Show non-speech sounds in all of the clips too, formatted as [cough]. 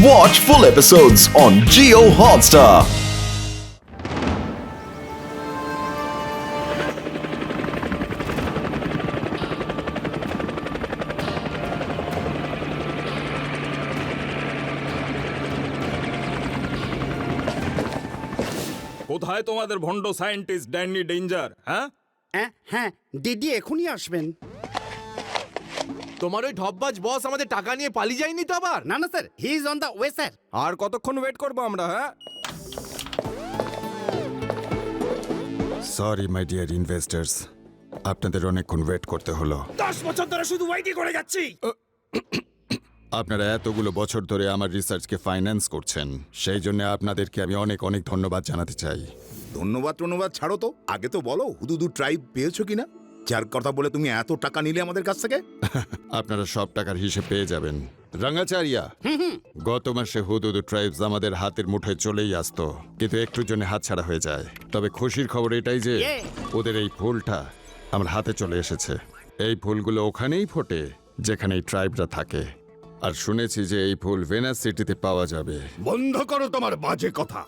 Watch full episodes on Geo Hotstar. কোথায় তোমাদের ভন্ড scientist Danny danger হ্যাঁ হ্যাঁ হ্যাঁ দিদি এখনই আসবেন তোমার ওই ঢপবাজ বস আমাদের টাকা নিয়ে পালিয়ে যায়নি তো আবার? না না sir he is on the way sir আর কতক্ষণ ওয়েট করব আমরা হ্যাঁ? সরি মাই ডিয়ার ইনভেস্টার্স আপনাদের অনেকক্ষণ ওয়েট করতে হলো। দশ বছর ধরে শুধু ওয়েটই করে যাচ্ছি। [coughs] আপনারা এতগুলো বছর ধরে আমার রিসার্চকে ফাইন্যান্স করছেন সেই জন্য আপনাদেরকে আমি অনেক অনেক ধন্যবাদ জানাতে চাই। ধন্যবাদ ধন্যবাদ ছাড়ো তো। আগে তো বলো হুদুদু ট্রাইব পেয়েছ কিনা? যার কথা বলে তুমি এত টাকা নিলে আমাদের কাছ থেকে? [laughs] আপনারা সব টাকার হিসেব পেয়ে যাবেন। রাঙ্গাচারিয়া গত মাসে হুদুদু ট্রাইবস আমাদের হাতের মুঠোয় চলেই আসতো কিন্তু একটুর জন্য হাতছাড়া হয়ে যায়। তবে খুশির খবর এটাই যে ওদের এই ফুলটা আমার হাতে চলে এসেছে। এই ফুলগুলো ওখানেই ফোটে যেখানে এই ট্রাইবরা থাকে। আর শুনেছি যে এই ফুল ভেনাস সিটিতে পাওয়া যাবে। বন্ধ করো তোমার বাজে কথা।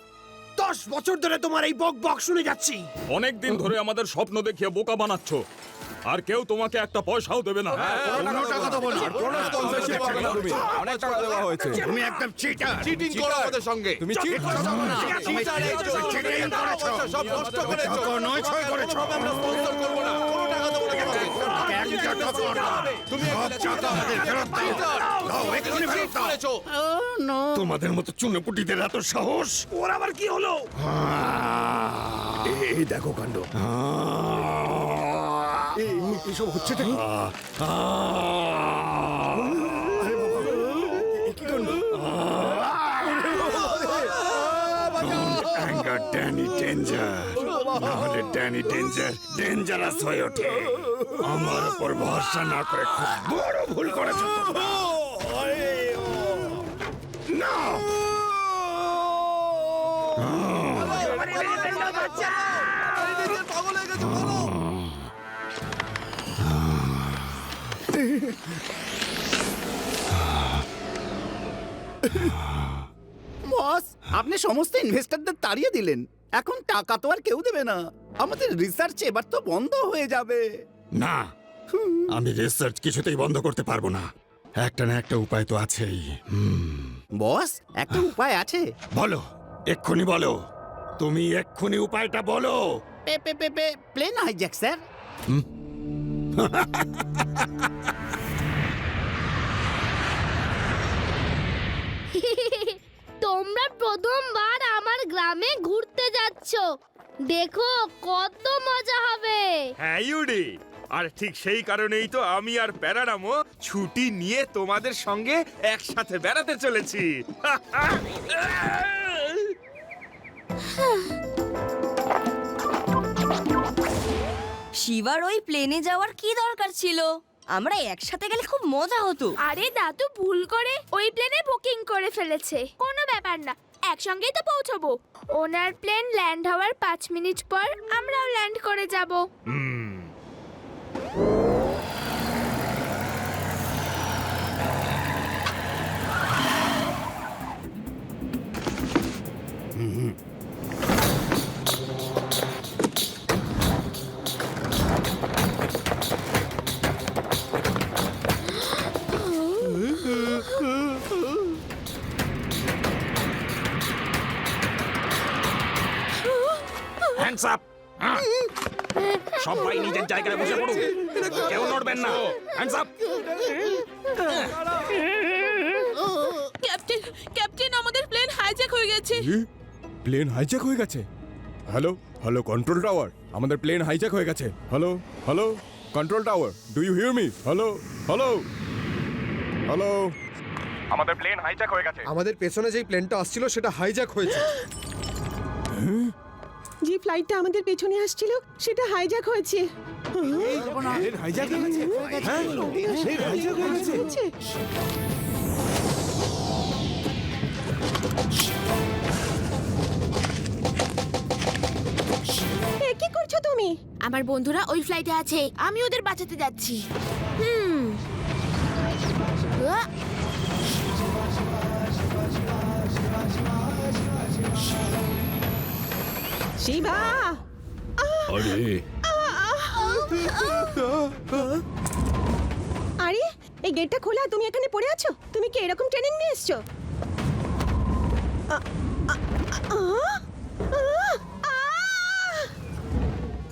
দশ বছর ধরে তোমার এই বক বক শুনে যাচ্ছি অনেক দিন ধরে আমাদের স্বপ্ন দেখিয়ে বোকা বানাচ্ছ আর কেউ তোমাকে একটা পয়সাও দেবে না অনেক টাকা দেওয়া হয়েছে তুমি একদম চিটার চিটিং করো আমাদের সঙ্গে তুমি চিট সব নষ্ট করেছ নয় ছয় করেছ। আমরা sponsor করব না কোনো টাকা দেবো না তোমাকে। তুমি দাও, ফেরত দাও। তোমাদের মতো চুনোপুটিদের এত সাহস? ওর আবার কি হলো? এই দেখো কাণ্ড। এসব হচ্ছে ড্যানি ডেঞ্জার নাহলে ড্যানি ডেঞ্জার ডেঞ্জারাস হয়ে ওঠে। আমার উপর ভরসা না করে খুব বড় ভুল করেছ তোমরা। না পাগল হয়ে গেছে বলো। বস, আপনি সমস্ত ইনভেস্টরদের তাড়িয়ে দিলেন। এখন টাকা তো আর কেউ দেবে না। আমাদের রিসার্চ এবার তো বন্ধ হয়ে যাবে। না, আমি রিসার্চ কিছুতেই বন্ধ করতে পারব না। একটা না একটা উপায় তো আছেই। হুম, বস একটা উপায় আছে। বলো এক্ষুনি বলো। তুমি এক্ষুনি উপায়টা বলো। পে পে পে পে প্লেন হাইজ্যাক স্যার তোমরা প্রথমবার আমার গ্রামে ঘুরতে যাচ্ছ। দেখো কত মজা হবে। হ্যাঁ ইউডি। আর ঠিক সেই কারণেই তো আমি আর প্যারাডামো ছুটি নিয়ে তোমাদের সঙ্গে একসাথে বেড়াতে চলেছি। শিবার ওই প্লেনে যাওয়ার কি দরকার ছিল? আমরা একসাথে গেলে খুব মজা হতো। আরে দাদু ভুল করে ওই প্লেনে বুকিং করে ফেলেছে। কোনো ব্যাপার না একসঙ্গেই তো পৌঁছবো। ওনার প্লেন ল্যান্ড হওয়ার পাঁচ মিনিট পর আমরাও ল্যান্ড করে যাব। হ্যান্ডস আপ সবাই নিজের জায়গায় বসে পড়ুন। কেউ নড়বেন না। হ্যান্ডস আপ ক্যাপ্টেন ক্যাপ্টেন আমাদের প্লেন হাইজ্যাক হয়ে গেছে। প্লেন হাইজ্যাক হয়ে গেছে। হ্যালো হ্যালো কন্ট্রোল টাওয়ার আমাদের প্লেন হাইজ্যাক হয়ে গেছে। Hello hello control tower do you hear me hello hello hello আমাদের প্লেন হাইজ্যাক হয়ে গেছে। আমাদের পেছনে যেই প্লেনটা আসছিল সেটা হাইজ্যাক হয়েছে। যে ফ্লাইটটা আমাদের পেছনে আসছিল সেটা হাইজ্যাক হয়েছে। হাইজ্যাক হয়ে গেছে হ্যাঁ? হাইজ্যাক হয়ে গেছে হয়েছে। তুমি? আমার বন্ধুরা ওই ফ্লাইটে আছে। আমি ওদের বাঁচাতে যাচ্ছি। হুম। আরে। এই গেটটা খোলা তুমি এখানে পড়ে আছো? তুমি কি এরকম ট্রেনিং নিয়ে এসছো? আ-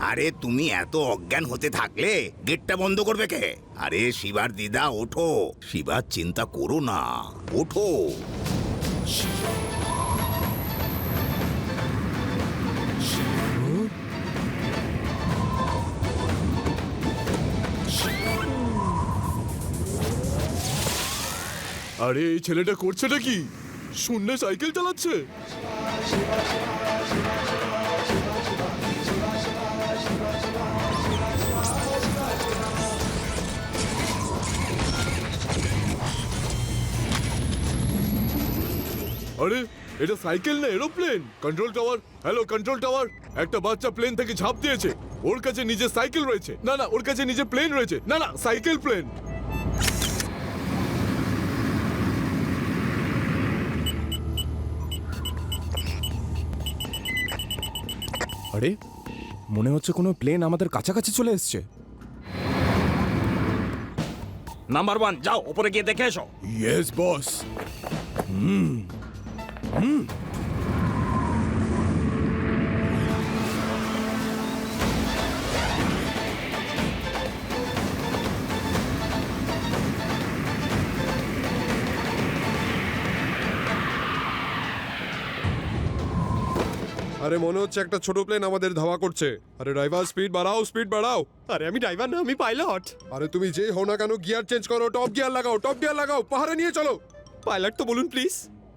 আরে, তুমি এত অজ্ঞান হতে থাকলে গেটটা বন্ধ করবে কে? আরে, শিবার দিদা, ওঠো। শিবার চিন্তা করো না। ওঠো। আরে, এই ছেলেটা করছেটা কি? শূন্যে সাইকেল চালাচ্ছে? আরে এটা সাইকেল না aeroplane? Control tower hello control tower একটা বাচ্চা প্লেন থেকে ঝাঁপ দিয়েছে। ওর কাছে নিজের সাইকেল রয়েছে। না না ওর কাছে নিজে প্লেন রয়েছে। না না সাইকেল প্লেন আরে মনে হচ্ছে কোনো প্লেন আমাদের কাছাকাছি চলে এসছে। নাম্বার ওয়ান যাও ওপরে গিয়ে দেখে এসো। ইয়েস বস আরে মনে হচ্ছে একটা ছোট প্লেন আমাদের ধাওয়া করছে। আরে ড্রাইভার স্পিড বাড়াও স্পিড বাড়াও। আরে আমি ড্রাইভার না আমি পাইলট আরে তুমি যেই হও না কেন গিয়ার চেঞ্জ করো টপ গিয়ার লাগাও টপ গিয়ার লাগাও পাহাড়ে নিয়ে চলো। পাইলট তো বলুন প্লিজ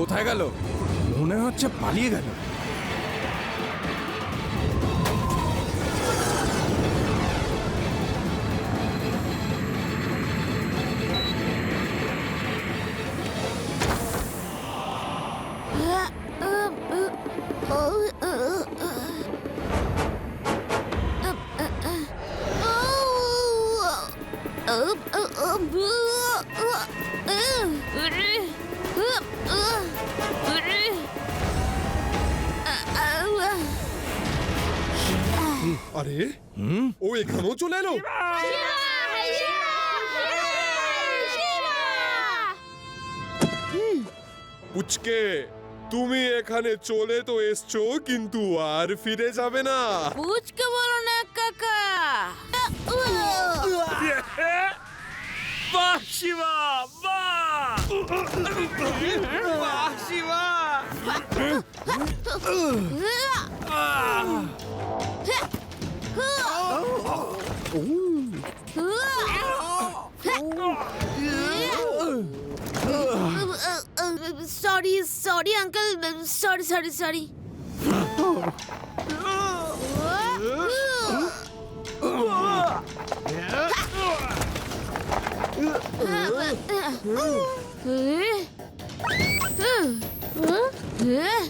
কোথায় গেল? মনে হচ্ছে পালিয়ে গেল। আরে ও এখানেও চলে এলো? পুচকে তুমি এখানে চলে তো এসছো কিন্তু আর ফিরে যাবে না। পুচকে বলো না কাকা। বাহ শিবা বাহ। বাহ Shiba. Sorry, sorry, uncle. Sorry, sorry, sorry. 으? 으?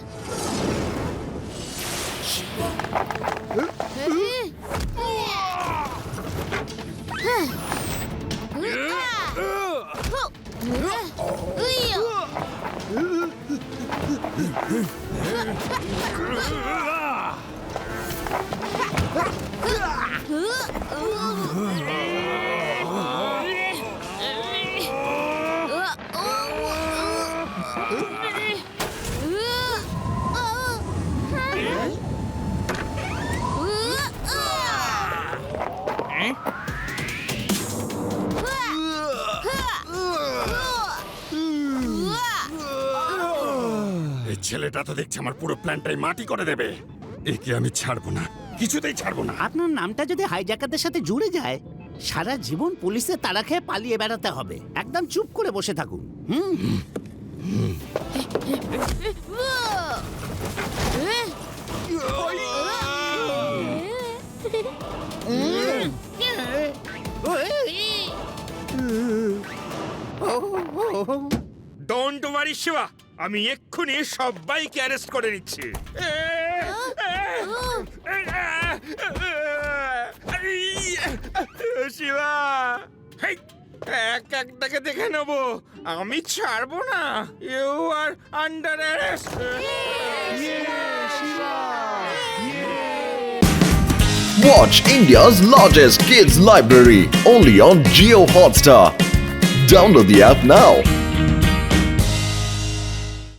ছেলেটা তো দেখছি আমার পুরো প্ল্যানটাই মাটি করে দেবে। একে আমি ছাড়বো না। কিছুতেই ছাড়বো না। আপনার নামটা যদি হাইজ্যাকারদের সাথে জুড়ে যায় সারা জীবন পুলিশের তাড়া খেয়ে পালিয়ে বেড়াতে হবে। একদম চুপ করে বসে থাকুন। হুম? ডোন্ট ওয়ারি শিবা আমি এক্ষুনি সবাইকে অ্যারেস্ট করে নিচ্ছি। শিবা এক একটাকে দেখে নেব আমি ছাড়বো না you are under Watch India's largest kids library only on Geo Hotstar. Download the app now.